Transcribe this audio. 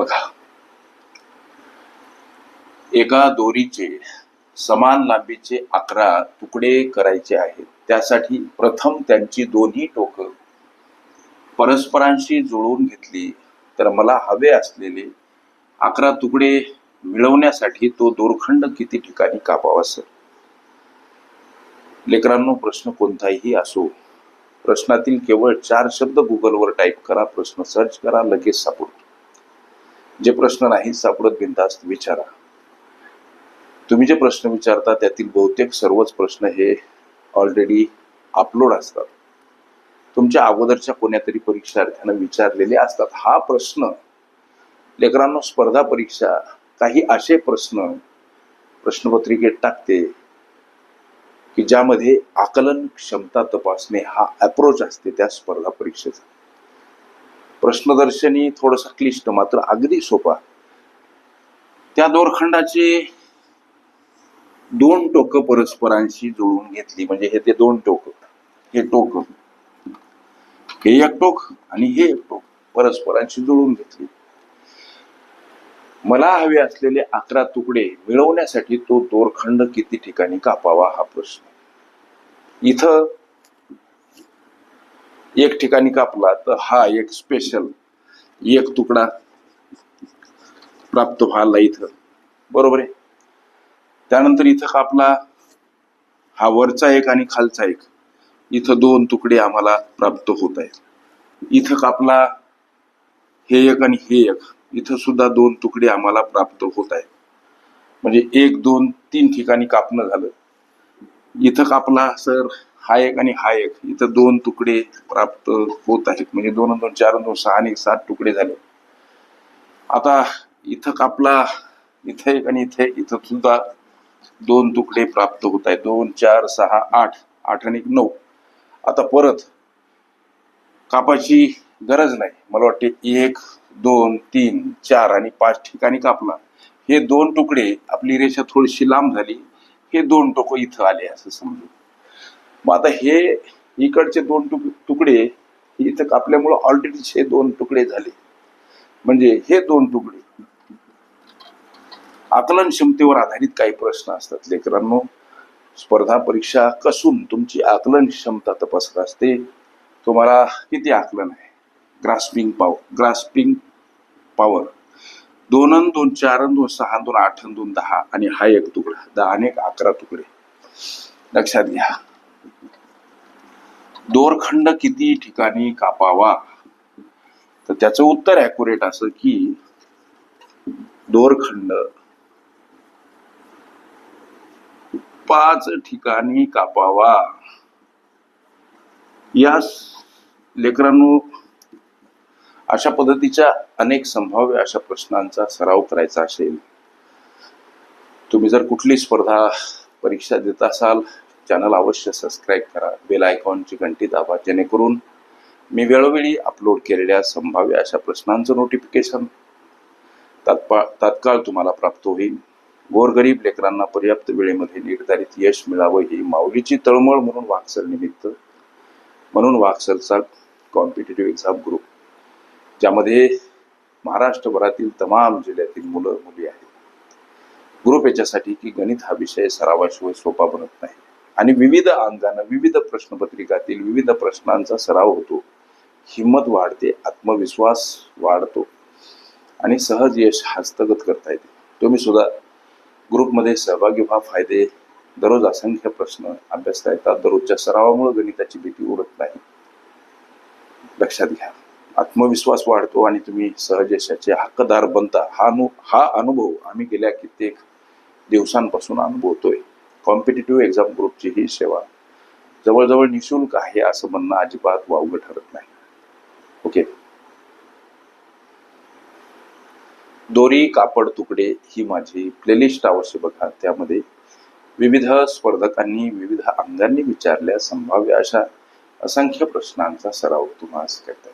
बघा. एका दोरीचे समान लांबीचे अकरा तुकडे करायचे आहेत. त्यासाठी प्रथम त्यांची दोन्ही टोकं परस्परांशी जुळवून घेतली. तर मला हवे असलेले अकरा तुकडे मिळवण्यासाठी तो दोरखंड किती ठिकाणी कापावा सर? लेकरांनो प्रश्न कोणताही असो. प्रश्नातील केवळ चार शब्द गुगलवर टाईप करा. प्रश्न सर्च करा. लगेच सापडतो. जे प्रश्न नाही सापडत बिनधास्त विचारा. तुम्ही जे प्रश्न विचारता त्यातील बहुतेक सर्वच प्रश्न हे ऑलरेडी अपलोड असतात. तुमच्या अगोदरच्या कोण्यातरी परीक्षार्थ्यानं विचारलेले असतात. हा प्रश्न लेकरांनो स्पर्धा परीक्षा काही असे प्रश्न प्रश्नपत्रिकेत टाकते की ज्यामध्ये आकलन क्षमता तपासणे हा अप्रोच असते त्या स्पर्धा परीक्षेचा. प्रश्नदर्शनी थोडंसं क्लिष्ट मात्र अगदी सोपा त्या दोरखंडाचे दोन टोक परस्परांशी जुळवून घेतली. म्हणजे हे ते दोन टोक. हे टोक. हे एक टोक आणि हे एक टोक परस्परांशी जुळवून घेतली. मला हवे असलेले अकरा तुकडे मिळवण्यासाठी तो दोरखंड किती ठिकाणी कापावा हा प्रश्न. इथं एक ठिकाणी कापला तर हा एक स्पेशल एक तुकडा प्राप्त व्हायला इथं. बरोबर आहे? त्यानंतर इथं कापला हा वरचा एक आणि खालचा एक. इथं दोन तुकडे आम्हाला प्राप्त होत आहेत. इथं कापला हे एक आणि हे एक. इथं सुद्धा दोन तुकडे आम्हाला प्राप्त होत आहेत. म्हणजे एक दोन तीन ठिकाणी कापणं झालं. इथं कापला सर हा एक आणि हा एक. इथं दोन तुकडे प्राप्त होत आहेत. म्हणजे दोन दोन चार आणि दोन सहा आणि एक सात तुकडे झाले. आता इथं कापला इथं एक आणि इथे इथं सुद्धा दोन तुकडे प्राप्त होत आहेत. दोन चार सहा आठ. आठ आणि एक नऊ. आता परत कापाची गरज नाही. मला वाटते एक दोन तीन चार आणि पाच ठिकाणी कापला. हे दोन तुकडे आपली रेषा थोडीशी लांब झाली. हे दोन टोक इथं आले असं समजू. मग आता हे इकडचे दोन तुक तुकडे इथं कापल्यामुळं ऑलरेडी हे दोन तुकडे झाले. म्हणजे हे दोन तुकडे. आकलन क्षमतेवर आधारित काही प्रश्न असतात. लेकरांनो स्पर्धा परीक्षा कसून तुमची आकलन क्षमता तपासत असते? तुम्हाला किती आकलन आहे? ग्रास्पिंग पॉवर ग्रास्पिंग पॉवर दोन अन दोन चार अन दोन सहा दोन आठ अन दोन दहा. आणि हा एक तुकडा. दहा आणि एक अकरा तुकडे. लक्षात घ्या. दोरखंड किती ठिकाणी कापावा? तर त्याचं उत्तर अॅक्युरेट असं की दोरखंड. पाच ठिकाणी कापावा. या लेकरांनो अशा पद्धतीच्या अनेक संभाव्य अशा प्रश्नांचा सराव करायचा असेल. तुम्ही जर कुठली स्पर्धा परीक्षा देत असाल चॅनल अवश्य सबस्क्राईब करा. बेल आयकॉनची घंटी दाबा जेणेकरून मी वेळोवेळी अपलोड केलेल्या संभाव्य अशा प्रश्नांचं नोटिफिकेशन तात्काळ तात्काळ तुम्हाला प्राप्त होईल. गोरगरीब लेकरांना पर्याप्त वेळेमध्ये निर्धारित यश मिळावं ही माऊलीची तळमळ म्हणून वाक्सल निमित्त म्हणून वाक्सलचा कॉम्पिटेटिव्ह एक्झाम ग्रुप ज्यामध्ये महाराष्ट्रभरातील तमाम जिल्ह्यातील मुलं मुली आहेत. ग्रुप याच्यासाठी की गणित हा विषय सरावाशिवाय सोपा बनत नाही. आणि विविध अंगानं विविध प्रश्नपत्रिकातील विविध प्रश्नांचा सराव होतो. हिंमत वाढते आत्मविश्वास वाढतो. आणि सहज यश हस्तगत करता येते. तुम्ही सुद्धा ग्रुपमध्ये सहभागी व्हा. फायदे दररोज असंख्य प्रश्न अभ्यासता येतात. दररोजच्या सरावामुळे गणिताची भीती उडत नाही. लक्षात घ्या. आत्मविश्वास वाढतो आणि तुम्ही सहज यशाचे हक्कदार बनता. हा अनु हा अनुभव आम्ही गेल्या कित्येक दिवसांपासून अनुभवतोय. कॉम्पिटेटिव्ह एक्झाम ग्रुपची ही सेवा. जवळजवळ निशुल्क आहे असं म्हणणं अजिबात वावगं ठरत नाही. ओके दोरी कापड तुकडे ही माझी प्लेलिस्ट अवश्य बघा. त्यामध्ये विविध स्पर्धकांनी विविध अंगांनी विचारल्या संभाव्य अशा असंख्य प्रश्नांचा सराव तुम्हाला करता